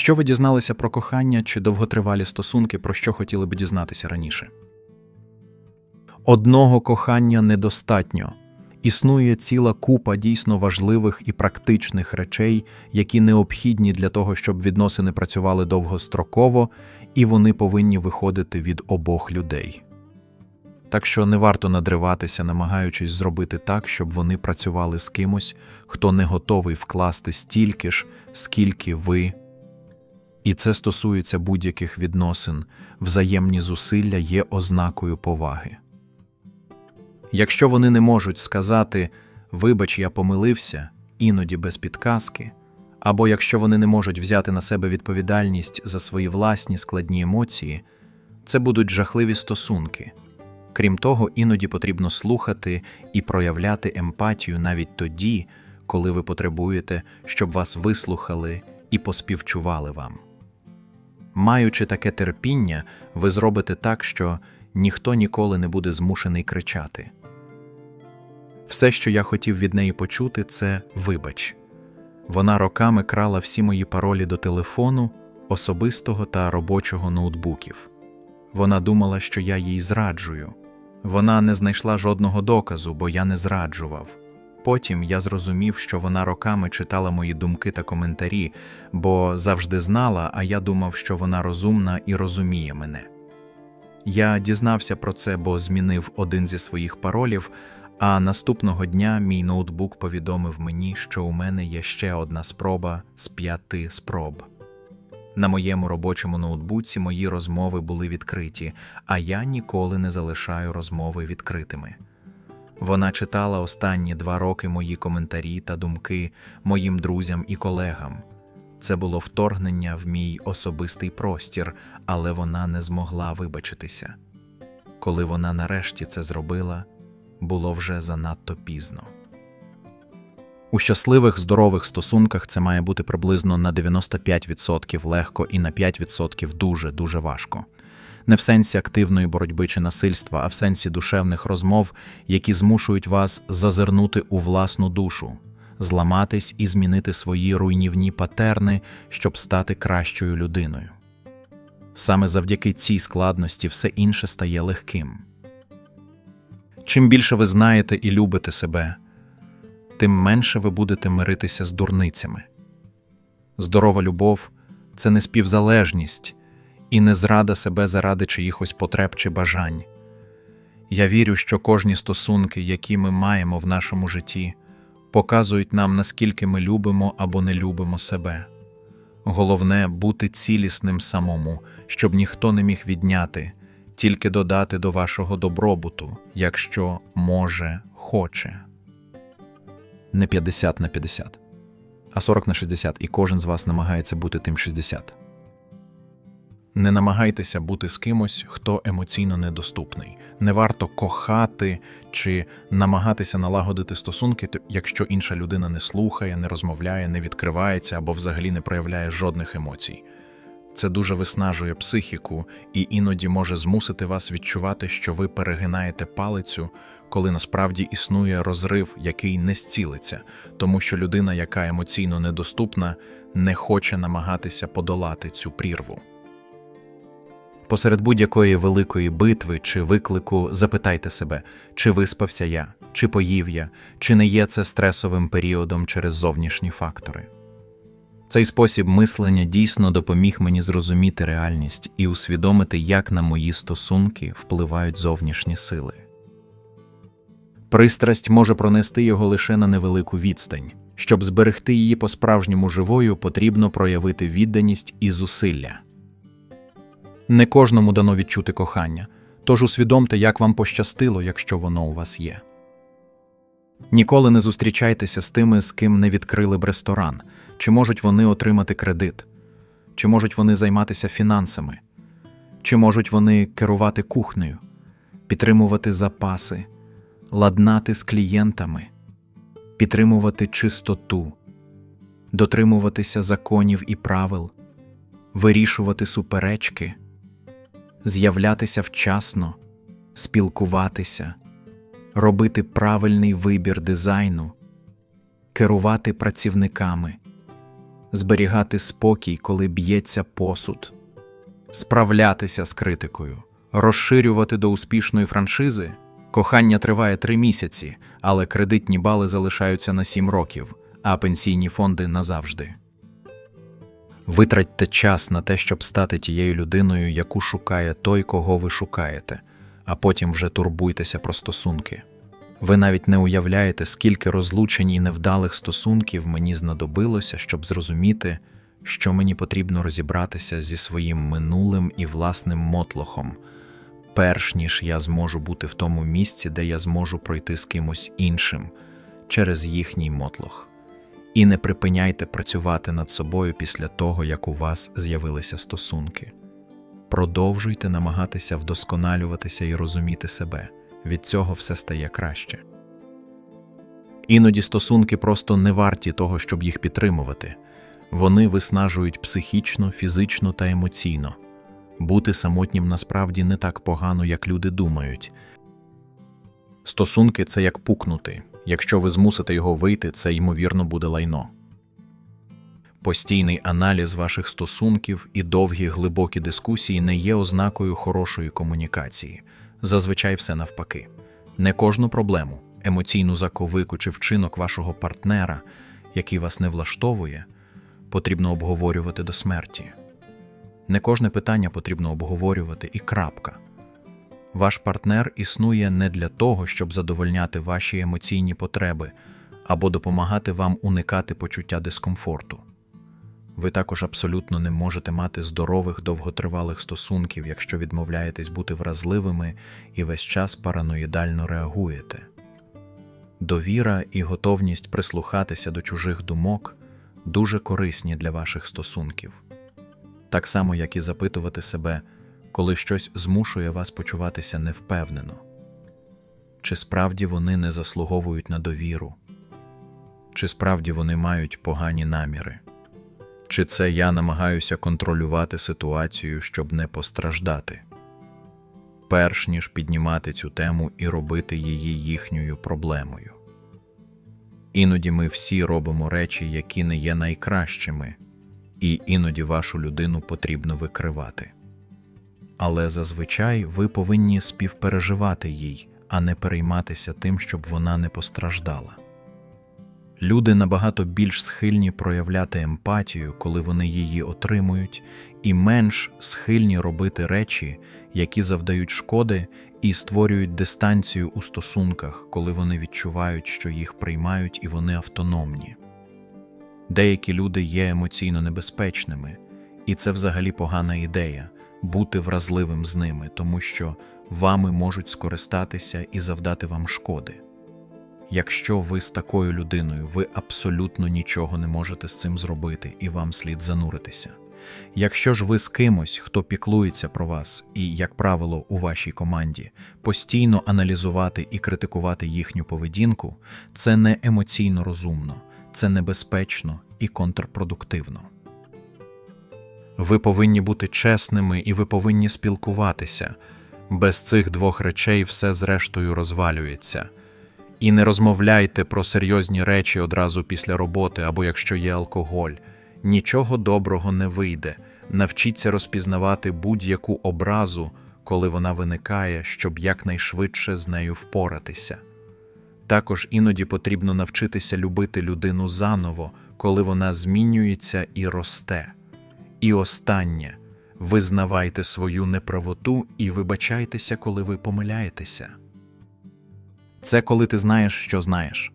Що ви дізналися про кохання чи довготривалі стосунки, про що хотіли би дізнатися раніше? Одного кохання недостатньо. Існує ціла купа дійсно важливих і практичних речей, які необхідні для того, щоб відносини працювали довгостроково, і вони повинні виходити від обох людей. Так що не варто надриватися, намагаючись зробити так, щоб вони працювали з кимось, хто не готовий вкласти стільки ж, скільки ви. І це стосується будь-яких відносин, взаємні зусилля є ознакою поваги. Якщо вони не можуть сказати Вибач, я помилився, іноді без підказки, або якщо вони не можуть взяти на себе відповідальність за свої власні складні емоції, це будуть жахливі стосунки. Крім того, іноді потрібно слухати і проявляти емпатію навіть тоді, коли ви потребуєте, щоб вас вислухали і поспівчували вам. Маючи таке терпіння, ви зробите так, що ніхто ніколи не буде змушений кричати. Все, що я хотів від неї почути, це вибач. Вона роками крала всі мої паролі до телефону, особистого та робочого ноутбуків. Вона думала, що я їй зраджую. Вона не знайшла жодного доказу, бо я не зраджував. Потім я зрозумів, що вона роками читала мої думки та коментарі, бо завжди знала, а я думав, що вона розумна і розуміє мене. Я дізнався про це, бо змінив один зі своїх паролів, а наступного дня мій ноутбук повідомив мені, що у мене є ще одна спроба з п'яти спроб. На моєму робочому ноутбуці мої розмови були відкриті, а я ніколи не залишаю розмови відкритими. Вона читала останні два роки мої коментарі та думки моїм друзям і колегам. Це було вторгнення в мій особистий простір, але вона не змогла вибачитися. Коли вона нарешті це зробила, було вже занадто пізно. У щасливих здорових стосунках це має бути приблизно на 95% легко і на 5% дуже дуже важко. Не в сенсі активної боротьби чи насильства, а в сенсі душевних розмов, які змушують вас зазирнути у власну душу, зламатись і змінити свої руйнівні патерни, щоб стати кращою людиною. Саме завдяки цій складності все інше стає легким. Чим більше ви знаєте і любите себе, тим менше ви будете миритися з дурницями. Здорова любов це не співзалежність і не зрада себе заради чиїхось потреб чи бажань. Я вірю, що кожні стосунки, які ми маємо в нашому житті, показують нам, наскільки ми любимо або не любимо себе. Головне бути цілісним самому, щоб ніхто не міг відняти, тільки додати до вашого добробуту, якщо може, хоче. Не 50 на 50, а 40 на 60, і кожен з вас намагається бути тим 60. Не намагайтеся бути з кимось, хто емоційно недоступний. Не варто кохати чи намагатися налагодити стосунки, якщо інша людина не слухає, не розмовляє, не відкривається або взагалі не проявляє жодних емоцій. Це дуже виснажує психіку і іноді може змусити вас відчувати, що ви перегинаєте палицю, коли насправді існує розрив, який не зцілиться, тому що людина, яка емоційно недоступна, не хоче намагатися подолати цю прірву. Посеред будь-якої великої битви чи виклику запитайте себе, чи виспався я, чи поїв я, чи не є це стресовим періодом через зовнішні фактори. Цей спосіб мислення дійсно допоміг мені зрозуміти реальність і усвідомити, як на мої стосунки впливають зовнішні сили. Пристрасть може пронести його лише на невелику відстань. Щоб зберегти її по-справжньому живою, потрібно проявити відданість і зусилля. Не кожному дано відчути кохання, тож усвідомте, як вам пощастило, якщо воно у вас є. Ніколи не зустрічайтеся з тими, з ким не відкрили б ресторан, чи можуть вони отримати кредит, чи можуть вони займатися фінансами, чи можуть вони керувати кухнею, підтримувати запаси, ладнати з клієнтами, підтримувати чистоту, дотримуватися законів і правил, вирішувати суперечки, з'являтися вчасно, спілкуватися, робити правильний вибір дизайну, керувати працівниками, зберігати спокій, коли б'ється посуд, справлятися з критикою, розширювати до успішної франшизи. Кохання триває три місяці, але кредитні бали залишаються на сім років, а пенсійні фонди назавжди. Витратьте час на те, щоб стати тією людиною, яку шукає той, кого ви шукаєте, а потім вже турбуйтеся про стосунки. Ви навіть не уявляєте, скільки розлучень і невдалих стосунків мені знадобилося, щоб зрозуміти, що мені потрібно розібратися зі своїм минулим і власним мотлохом, перш ніж я зможу бути в тому місці, де я зможу пройти з кимось іншим через їхній мотлох. І не припиняйте працювати над собою після того, як у вас з'явилися стосунки. Продовжуйте намагатися вдосконалюватися і розуміти себе. Від цього все стає краще. Іноді стосунки просто не варті того, щоб їх підтримувати. Вони виснажують психічно, фізично та емоційно. Бути самотнім насправді не так погано, як люди думають. Стосунки це як пукнути. Якщо ви змусите його вийти, це ймовірно буде лайно. Постійний аналіз ваших стосунків і довгі глибокі дискусії не є ознакою хорошої комунікації. Зазвичай все навпаки. Не кожну проблему, емоційну заковику чи вчинок вашого партнера, який вас не влаштовує, потрібно обговорювати до смерті. Не кожне питання потрібно обговорювати і крапка. Ваш партнер існує не для того, щоб задовольняти ваші емоційні потреби або допомагати вам уникати почуття дискомфорту. Ви також абсолютно не можете мати здорових довготривалих стосунків, якщо відмовляєтесь бути вразливими і весь час параноїдально реагуєте. Довіра і готовність прислухатися до чужих думок дуже корисні для ваших стосунків, так само як і запитувати себе, коли щось змушує вас почуватися невпевнено, чи справді вони не заслуговують на довіру, чи справді вони мають погані наміри. Чи це я намагаюся контролювати ситуацію, щоб не постраждати, перш ніж піднімати цю тему і робити її їхньою проблемою. Іноді ми всі робимо речі, які не є найкращими, і іноді вашу людину потрібно викривати. Але зазвичай ви повинні співпереживати їй, а не перейматися тим, щоб вона не постраждала. Люди набагато більш схильні проявляти емпатію, коли вони її отримують, і менш схильні робити речі, які завдають шкоди і створюють дистанцію у стосунках, коли вони відчувають, що їх приймають і вони автономні. Деякі люди є емоційно небезпечними, і це взагалі погана ідея бути вразливим з ними, тому що вами можуть скористатися і завдати вам шкоди. Якщо ви з такою людиною, ви абсолютно нічого не можете з цим зробити, і вам слід зануритися. Якщо ж ви з кимось, хто піклується про вас, і, як правило, у вашій команді, постійно аналізувати і критикувати їхню поведінку, це не емоційно розумно, це небезпечно і контрпродуктивно. Ви повинні бути чесними і ви повинні спілкуватися. Без цих двох речей все зрештою розвалюється. І не розмовляйте про серйозні речі одразу після роботи або якщо є алкоголь. Нічого доброго не вийде. Навчіться розпізнавати будь-яку образу, коли вона виникає, щоб якнайшвидше з нею впоратися. Також іноді потрібно навчитися любити людину заново, коли вона змінюється і росте. І останнє визнавайте свою неправоту і вибачайтеся, коли ви помиляєтеся. Це коли ти знаєш, що знаєш.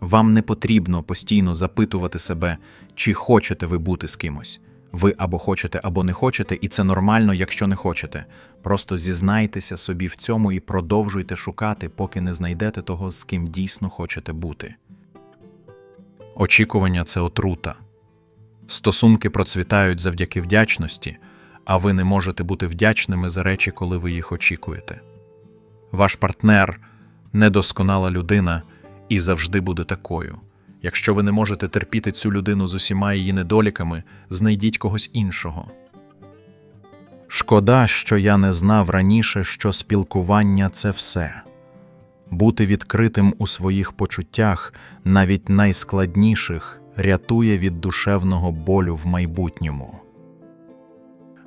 Вам не потрібно постійно запитувати себе, чи хочете ви бути з кимось. Ви або хочете, або не хочете, і це нормально, якщо не хочете. Просто зізнайтеся собі в цьому і продовжуйте шукати, поки не знайдете того, з ким дійсно хочете бути. Очікування це отрута. Стосунки процвітають завдяки вдячності, а ви не можете бути вдячними за речі, коли ви їх очікуєте. Ваш партнер недосконала людина і завжди буде такою. Якщо ви не можете терпіти цю людину з усіма її недоліками, знайдіть когось іншого. Шкода, що я не знав раніше, що спілкування це все. Бути відкритим у своїх почуттях, навіть найскладніших, рятує від душевного болю в майбутньому.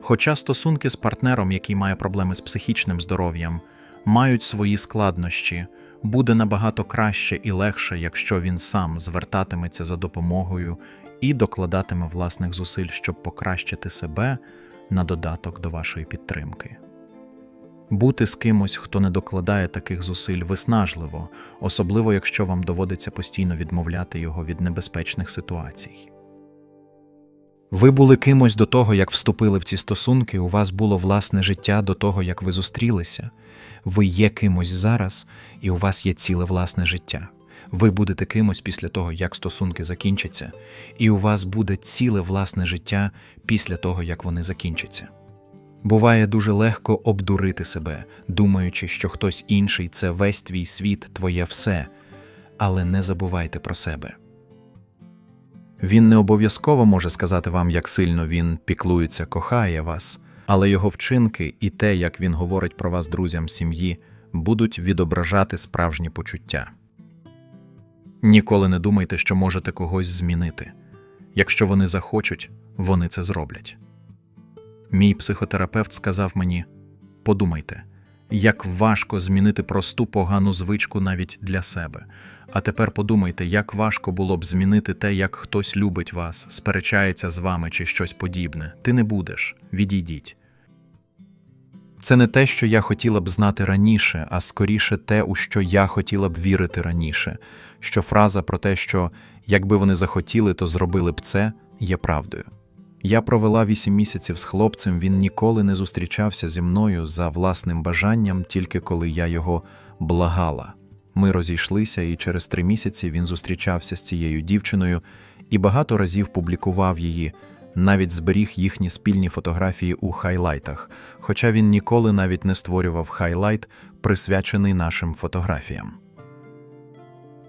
Хоча стосунки з партнером, який має проблеми з психічним здоров'ям, мають свої складнощі, буде набагато краще і легше, якщо він сам звертатиметься за допомогою і докладатиме власних зусиль, щоб покращити себе на додаток до вашої підтримки. Бути з кимось, хто не докладає таких зусиль, виснажливо, особливо якщо вам доводиться постійно відмовляти його від небезпечних ситуацій. Ви були кимось до того, як вступили в ці стосунки, у вас було власне життя до того, як ви зустрілися. Ви є кимось зараз, і у вас є ціле власне життя. Ви будете кимось після того, як стосунки закінчаться, і у вас буде ціле власне життя після того, як вони закінчаться. Буває дуже легко обдурити себе, думаючи, що хтось інший це весь твій світ, твоє все, але не забувайте про себе. Він не обов'язково може сказати вам, як сильно він піклується, кохає вас, але його вчинки і те, як він говорить про вас друзям сім'ї, будуть відображати справжні почуття. Ніколи не думайте, що можете когось змінити. Якщо вони захочуть, вони це зроблять. Мій психотерапевт сказав мені: подумайте, як важко змінити просту погану звичку навіть для себе. А тепер подумайте, як важко було б змінити те, як хтось любить вас, сперечається з вами чи щось подібне. Ти не будеш, відійдіть. Це не те, що я хотіла б знати раніше, а скоріше те, у що я хотіла б вірити раніше, що фраза про те, що якби вони захотіли, то зробили б це, є правдою. Я провела вісім місяців з хлопцем, він ніколи не зустрічався зі мною за власним бажанням, тільки коли я його благала. Ми розійшлися, і через три місяці він зустрічався з цією дівчиною і багато разів публікував її, навіть зберіг їхні спільні фотографії у хайлайтах, хоча він ніколи навіть не створював хайлайт, присвячений нашим фотографіям.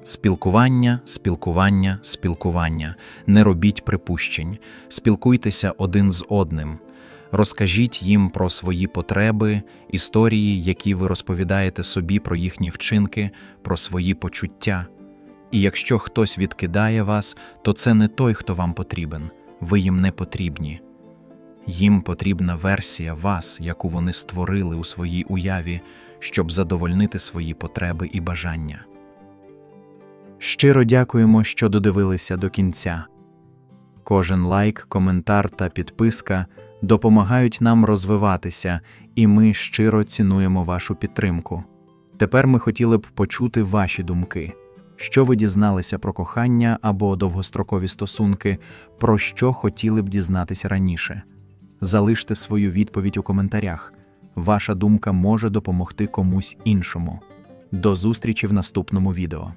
Спілкування, спілкування, спілкування. Не робіть припущень, спілкуйтеся один з одним. Розкажіть їм про свої потреби, історії, які ви розповідаєте собі про їхні вчинки, про свої почуття. І якщо хтось відкидає вас, то це не той, хто вам потрібен, ви їм не потрібні. Їм потрібна версія вас, яку вони створили у своїй уяві, щоб задовольнити свої потреби і бажання. Щиро дякуємо, що додивилися до кінця. Кожен лайк, коментар та підписка допомагають нам розвиватися, і ми щиро цінуємо вашу підтримку. Тепер ми хотіли б почути ваші думки. Що ви дізналися про кохання або довгострокові стосунки, про що хотіли б дізнатися раніше? Залиште свою відповідь у коментарях. Ваша думка може допомогти комусь іншому. До зустрічі в наступному відео.